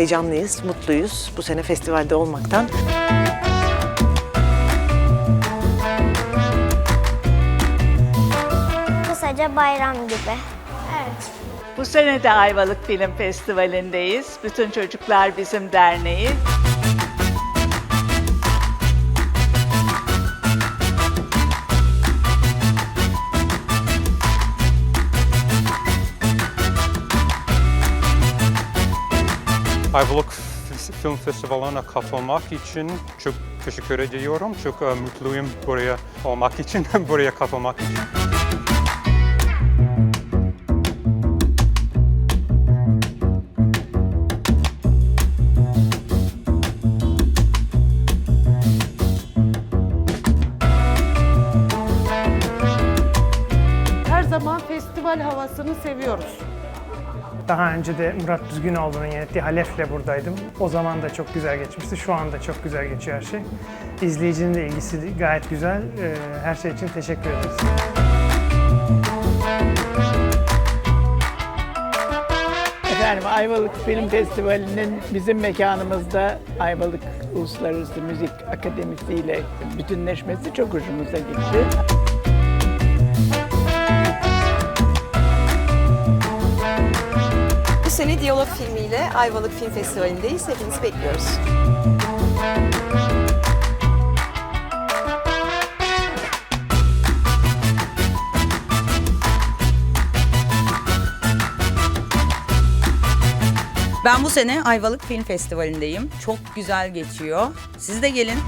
heyecanlıyız, mutluyuz bu sene festivalde olmaktan. Kısaca bayram gibi. Evet. Bu sene de Ayvalık Film Festivali'ndeyiz. Bütün Çocuklar Bizim Derneği. Ayvalık Film Festivali'ne katılmak için çok teşekkür ediyorum. Çok e, mutluyum buraya olmak için, buraya katılmak için. Zaman festival havasını seviyoruz. Daha önce de Murat Düzgünoğlu'nun yönettiği Halef'le buradaydım. O zaman da çok güzel geçmişti. Şu anda çok güzel geçiyor her şey. İzleyicinin de ilgisi gayet güzel. Ee, Her şey için teşekkür ederiz. Efendim Ayvalık Film Festivali'nin bizim mekanımızda Ayvalık Uluslararası Müzik Akademisi ile bütünleşmesi çok hoşumuza gitti. Sene Diyalog filmiyle Ayvalık Film Festivali'ndeyiz. Hepinizi bekliyoruz. Ben bu sene Ayvalık Film Festivali'ndeyim. Çok güzel geçiyor. Siz de gelin.